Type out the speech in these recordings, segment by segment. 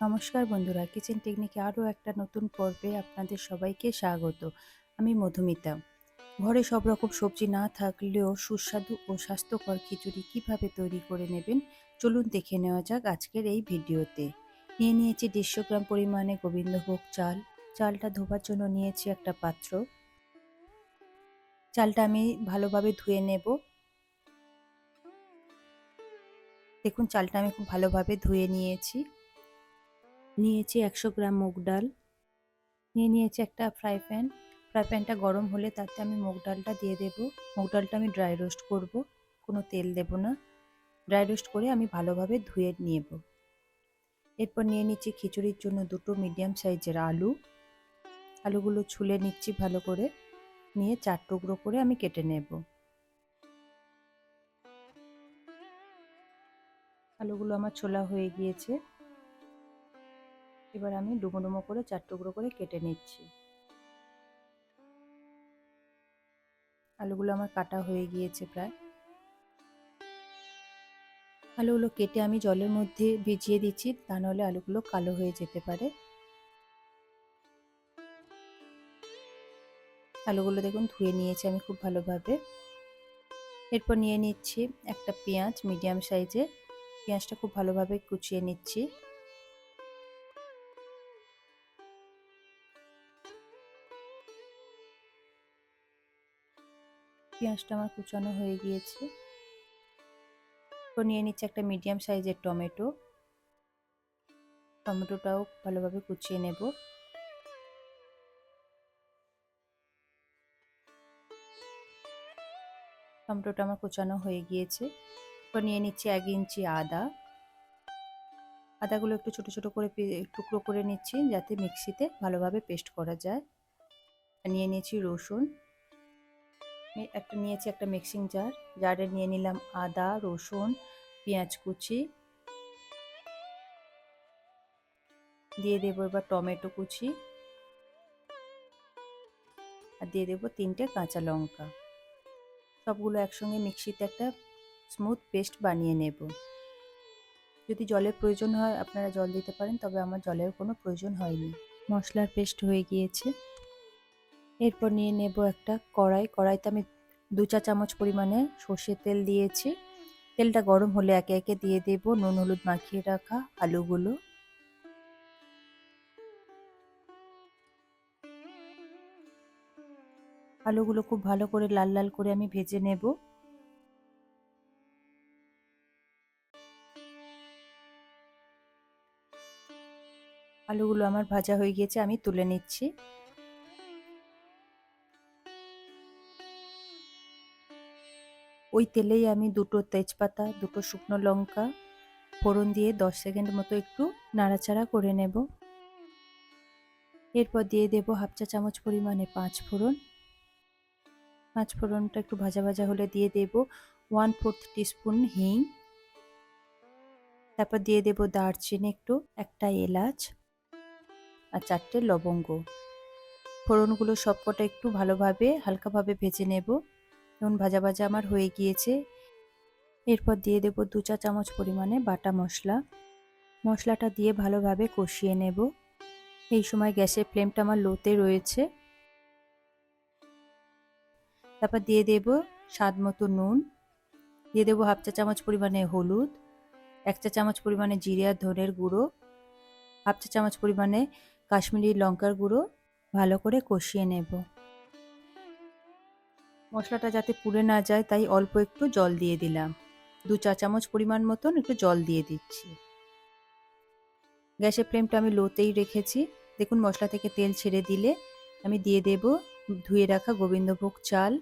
নমস্কার বন্ধুরা কিচেন টেকনিকে আরও একটা নতুন পর্বে আপনাদের সবাইকে স্বাগত। আমি মধুমিতা। ঘরে সব রকম সবজি না থাকলেও সুস্বাদু ও স্বাস্থ্যকর খিচুড়ি কীভাবে তৈরি করে নেবেন, চলুন দেখে নেওয়া যাক আজকের এই ভিডিওতে। নিয়ে নিয়েছি দেড়শো গ্রাম পরিমাণে গোবিন্দভোগ চাল। চালটা ধোবার জন্য নিয়েছি একটা পাত্র। চালটা আমি ভালোভাবে ধুয়ে নেব। দেখুন, চালটা আমি খুব ভালোভাবে ধুয়ে নিয়েছি। নিয়েছি একশো গ্রাম মুগ ডাল। নিয়ে নিয়েছি একটা ফ্রাই প্যান ফ্রাই প্যানটা গরম হলে তাতে আমি মুগ ডালটা দিয়ে দেব। মুগ ডালটা আমি ড্রাই রোস্ট করব, কোনো তেল দেব না। ড্রাই রোস্ট করে আমি ভালোভাবে ধুয়ে নেব। এরপর নিয়ে নিচ্ছি খিচুড়ির জন্য দুটো মিডিয়াম সাইজের আলু। আলুগুলো ছুলে নিচ্ছি ভালো করে। নিয়ে চার টুকরো করে আমি কেটে নেব। আলুগুলো আমার ছোলা হয়ে গিয়েছে। এবার আমি ডুমো ডুমো করে চার টুকরো করে কেটে নিচ্ছি। আলুগুলো আমার কাটা হয়ে গিয়েছে প্রায়। আলুগুলো কেটে আমি জলের মধ্যে ভিজিয়ে দিচ্ছি, তা নাহলে আলুগুলো কালো হয়ে যেতে পারে। আলুগুলো দেখুন ধুয়ে নিয়েছি আমি খুব ভালোভাবে। এরপর নিয়ে নিচ্ছি একটা পেঁয়াজ মিডিয়াম সাইজে। পেঁয়াজটা খুব ভালোভাবে কুচিয়ে নিচ্ছি। পেঁয়াজটা আমার কুচানো হয়ে গিয়েছে। তো নিয়ে নিচ্ছে একটা মিডিয়াম সাইজের টমেটো। টমেটোটাও ভালোভাবে কুচিয়ে নেব। টমেটোটা আমার কুচানো হয়ে গিয়েছে। তো নিয়ে নিচ্ছি এক ইঞ্চি আদা। আদাগুলো একটু ছোট ছোট করে টুকরো করে নিচ্ছি যাতে মিক্সিতে ভালোভাবে পেস্ট করা যায়। নিয়ে নিয়েছি রসুন। একটা নিয়েছি একটা মিক্সিং জার জারে নিয়ে নিলাম আদা, রসুন, পেঁয়াজ কুচি। দিয়ে দেবো এবার টমেটো কুচি। আর দিয়ে দেবো তিনটে কাঁচা লঙ্কা। সবগুলো একসঙ্গে মিক্সিতে একটা স্মুথ পেস্ট বানিয়ে নেব। যদি জলের প্রয়োজন হয়, আপনারা জল দিতে পারেন, তবে আমার জলের কোনো প্রয়োজন হয়নি। মশলার পেস্ট হয়ে গিয়েছে। এরপর নিয়ে নেব একটা কড়াই। কড়াইতে আমি দু চা চামচ পরিমাণে সর্ষের তেল দিয়েছি। তেলটা গরম হলে একে একে দিয়ে দেব। নুন, হলুদ মাখিয়ে রাখা আলুগুলো। আলুগুলো খুব ভালো করে লাল লাল করে আমি ভেজে নেব। আলুগুলো আমার ভাজা হয়ে গিয়েছে, আমি তুলে নিচ্ছি। ওই তেলেই আমি দুটো তেজপাতা, দুটো শুকনো লঙ্কা, ফোড়ন দিয়ে দশ সেকেন্ড মতো একটু নাড়াচাড়া করে নেব। এরপর দিয়ে দেব হাফ চা চামচ পরিমাণে পাঁচ ফোড়ন। পাঁচ ফোড়নটা একটু ভাজা ভাজা হলে দিয়ে দেব ওয়ান ফোর্থ টিস্পুন হিং। তারপর দিয়ে দেব দারচিনি একটু, একটা এলাচ আর চারটে লবঙ্গ। ফোড়নগুলো সবকটা একটু ভালোভাবে, হালকাভাবে ভেজে নেব। যেমন ভাজা ভাজা আমার হয়ে গিয়েছে। এরপর দিয়ে দেব দু চা চামচ পরিমাণে বাটা মশলা। মশলাটা দিয়ে ভালোভাবে কষিয়ে নেব। এই সময় গ্যাসের ফ্লেমটা আমার লোতে রয়েছে। তারপর দিয়ে দেব স্বাদ মতো নুন। দিয়ে দেবো হাফ চা চামচ পরিমাণে হলুদ, এক চা চামচ পরিমাণে জিরে আর ধনের গুঁড়ো, হাফ চা চামচ পরিমাণে কাশ্মীরি লঙ্কার গুঁড়ো, ভালো করে কষিয়ে নেব। মশলাটা যাতে পুড়ে না যায়, তাই অল্প একটু জল দিয়ে দিলাম। দু চা চামচ পরিমাণ মতন একটু জল দিয়ে দিচ্ছি। গ্যাসের ফ্লেমটা আমি লোতেই রেখেছি। দেখুন, মশলা থেকে তেল ছেড়ে দিলে আমি দিয়ে দেব ধুয়ে রাখা গোবিন্দভোগ চাল।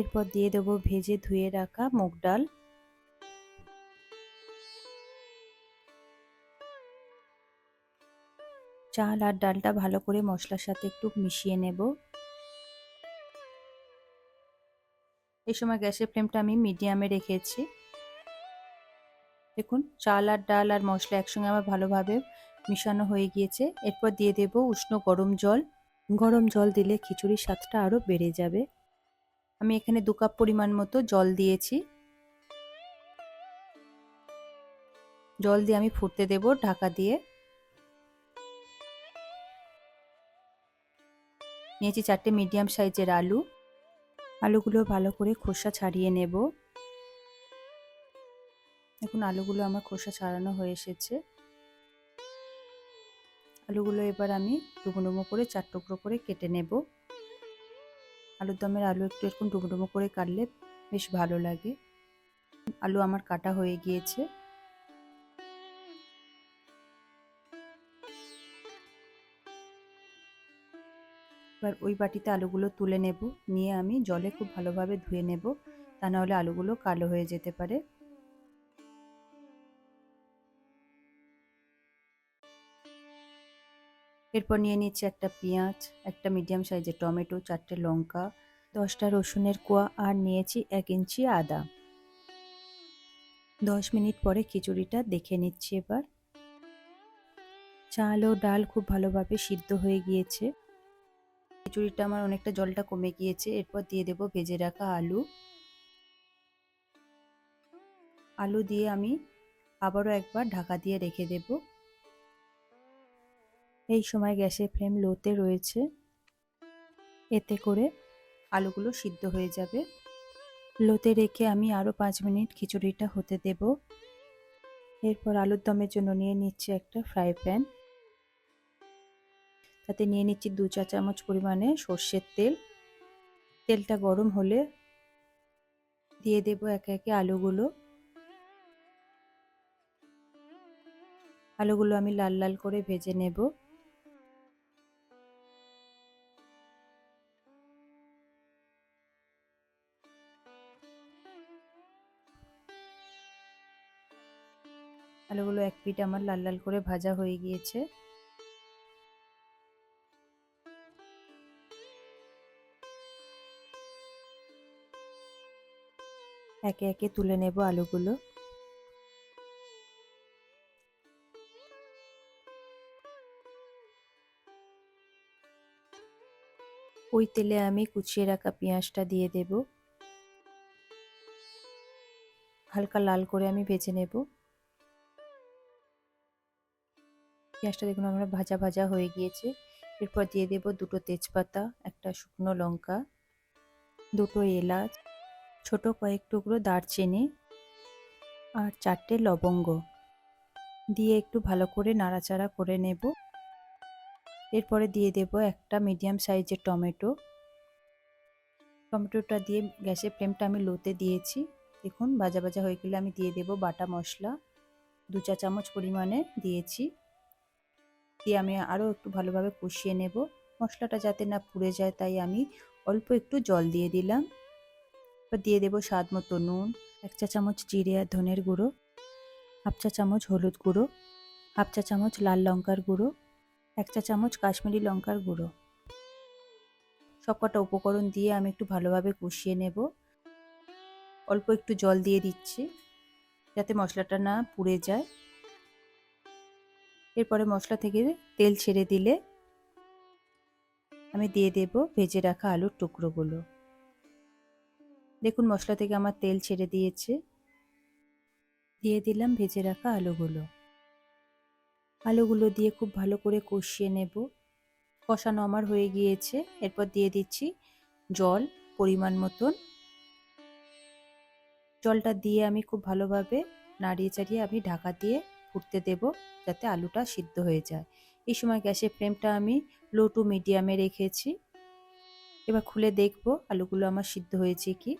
এরপর দিয়ে দেবো ভেজে ধুয়ে রাখা মুগ ডাল। চাল আর ডালটা ভালো করে মশলার সাথে একটু মিশিয়ে নেব। এই সময় গ্যাসের ফ্লেমটা আমি মিডিয়ামে রেখেছি। দেখুন, চাল আর ডাল আর মশলা একসঙ্গে আমার ভালোভাবে মিশানো হয়ে গিয়েছে। এরপর দিয়ে দেব উষ্ণ গরম জল। গরম জল দিলে খিচুড়ির স্বাদটা আরও বেড়ে যাবে। আমি এখানে দু কাপ পরিমাণ মতো জল দিয়েছি। জল দিয়ে আমি ফুটতে দেব ঢাকা দিয়ে। নিয়েছি চারটে মিডিয়াম সাইজের আলু। আলুগুলো ভালো করে খোসা ছাড়িয়ে নেব। এখন আলুগুলো আমার খোসা ছাড়ানো হয়ে এসেছে। আলুগুলো এবার আমি ডুমো করে চার টুকরো করে কেটে নেব। আলুর দমের আলু একটু এরকম ডুমো করে কাটলে বেশ ভালো লাগে। আলু আমার কাটা হয়ে গিয়েছে। এবার ওই বাটিতে আলুগুলো তুলে নেব। নিয়ে আমি জলে খুব ভালোভাবে ধুয়ে নেব। তা নাহলে আলুগুলো কালো হয়ে যেতে পারে। এরপর নিয়ে নিচ্ছি একটা পেঁয়াজ, একটা মিডিয়াম সাইজের টমেটো, চারটে লঙ্কা, দশটা রসুনের কোয়া আর নিয়েছি এক ইঞ্চি আদা। দশ মিনিট পরে খিচুড়িটা দেখে নিচ্ছি এবার। চাল ও ডাল খুব ভালোভাবে সিদ্ধ হয়ে গিয়েছে। খিচুড়িটা আমার অনেকটা জলটা কমে গিয়েছে, এরপর দিয়ে দেব ভেজে রাখা আলু। আলু দিয়ে আমি আবারও একবার ঢাকা দিয়ে রেখে দেব। এই সময় গ্যাসের ফ্লেম লোতে রয়েছে। এতে করে আলুগুলো সিদ্ধ হয়ে যাবে। লোতে রেখে আমি আরও পাঁচ মিনিট খিচুড়িটা হতে দেব। এরপর আলুর দমের জন্য নিয়ে নিচ্ছি একটা ফ্রাই প্যান। তাতে নিয়ে নিচ্ছি দু চা চামচ পরিমাণে সর্ষের তেল। তেলটা গরম হলে দিয়ে দেব একে একে আলুগুলো। আলুগুলো আমি লাল লাল করে ভেজে নেব। আলুগুলো এক পিঠ আমার লাল লাল করে ভাজা হয়ে গিয়েছে। একে একে তুলে নেব আলুগুলো। ওই তেলে আমি কুচিয়ে রাখা পেঁয়াজটা দিয়ে দেব। হালকা লাল করে আমি ভেজে নেব। পেঁয়াজটা দেখুন আমরা ভাজা ভাজা হয়ে গিয়েছে। এরপর দিয়ে দেব দুটো তেজপাতা, একটা শুকনো লঙ্কা, দুটো এলাচ। ছোট কয়েক টুকরো দারচিনি আর চারটে লবঙ্গ। দিয়ে একটু ভালো করে নাড়াচাড়া করে নেব। এরপরে দিয়ে দেব একটা মিডিয়াম সাইজের টমেটো। টমেটোটা দিয়ে গ্যাসের ফ্লেমটা আমি লোতে দিয়েছি। দেখুন, ভাজা ভাজা হয়ে গেলে আমি দিয়ে দেব বাটা মশলা। দু চা চামচ পরিমাণে দিয়েছি। দিয়ে আমি আরও একটু ভালোভাবে কষিয়ে নেব। মশলাটা যাতে না পুড়ে যায়, তাই আমি অল্প একটু জল দিয়ে দিলাম। এবার দিয়ে দেবো স্বাদ মতো নুন, এক চা চামচ জিরে আর ধনের গুঁড়ো, হাফ চা চামচ হলুদ গুঁড়ো, হাফ চা চামচ লাল লঙ্কার গুঁড়ো, এক চা চামচ কাশ্মীরি লঙ্কার গুঁড়ো। সবকটা উপকরণ দিয়ে আমি একটু ভালোভাবে কষিয়ে নেব। অল্প একটু জল দিয়ে দিচ্ছি, যাতে মশলাটা না পুড়ে যায়। এরপরে মশলা থেকে তেল ছেড়ে দিলে আমি দিয়ে দেব ভেজে রাখা আলুর টুকরোগুলো। দেখুন মশলা থেকে আমার তেল ছেড়ে দিয়েছে। দিয়ে দিলাম ভেজে রাখা আলুগুলো। আলুগুলো দিয়ে খুব ভালো করে কষিয়ে নেব। কষানো আমার হয়ে গিয়েছে। এরপর দিয়ে দিচ্ছি জল পরিমাণ মতন। জলটা দিয়ে আমি খুব ভালোভাবে নাড়িয়ে চাড়িয়ে আমি ঢাকা দিয়ে ফুটতে দেব যাতে আলুটা সিদ্ধ হয়ে যায়। এই সময় গ্যাসের ফ্লেমটা আমি লো টু মিডিয়ামে রেখেছি। এবার খুলে দেখব আলুগুলো আমার সিদ্ধ হয়েছে কি।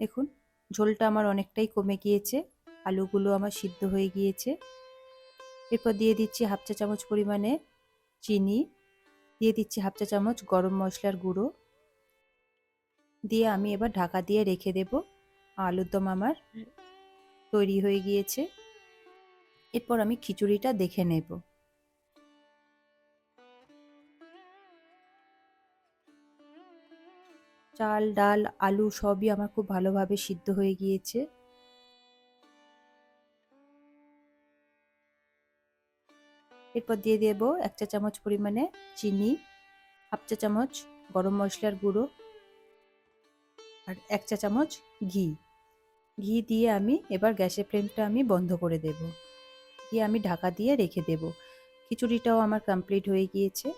দেখুন, ঝোলটা আমার অনেকটাই কমে গিয়েছে, আলুগুলো আমার সিদ্ধ হয়ে গিয়েছে। এরপর দিয়ে দিচ্ছি হাফ চা চামচ পরিমাণে চিনি, দিয়ে দিচ্ছি হাফ চা চামচ গরম মশলার গুঁড়ো। দিয়ে আমি এবার ঢাকা দিয়ে রেখে দেব, আলুর দম আমার তৈরি হয়ে গিয়েছে। এরপর আমি খিচুড়িটা দেখে নেব। চাল, ডাল, আলু সবই আমার খুব ভালোভাবে সিদ্ধ হয়ে গিয়েছে। এরপর দিয়ে দেব এক চা চামচ পরিমাণে চিনি, হাফ চা চামচ গরম মশলার গুঁড়ো আর এক চা চামচ ঘি। ঘি দিয়ে আমি এবার গ্যাসের ফ্লেমটা আমি বন্ধ করে দেব। দিয়ে আমি ঢাকা দিয়ে রেখে দেব। খিচুড়িটাও আমার কমপ্লিট হয়ে গিয়েছে।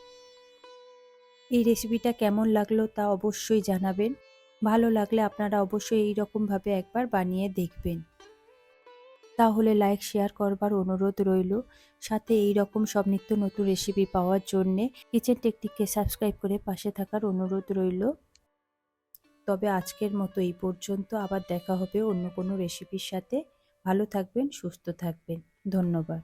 এই রেসিপিটা কেমন লাগল তা অবশ্যই জানাবেন। ভালো লাগলে আপনারা অবশ্যই এই রকমভাবে একবার বানিয়ে দেখবেন। তাহলে লাইক শেয়ার করবার অনুরোধ রইল। সাথে এই রকম সব নিত্য নতুন রেসিপি পাওয়ার জন্যে কিচেন টেকটিককে সাবস্ক্রাইব করে পাশে থাকার অনুরোধ রইল। তবে আজকের মতো এই পর্যন্ত। আবার দেখা হবে অন্য কোনো রেসিপির সাথে। ভালো থাকবেন, সুস্থ থাকবেন। ধন্যবাদ।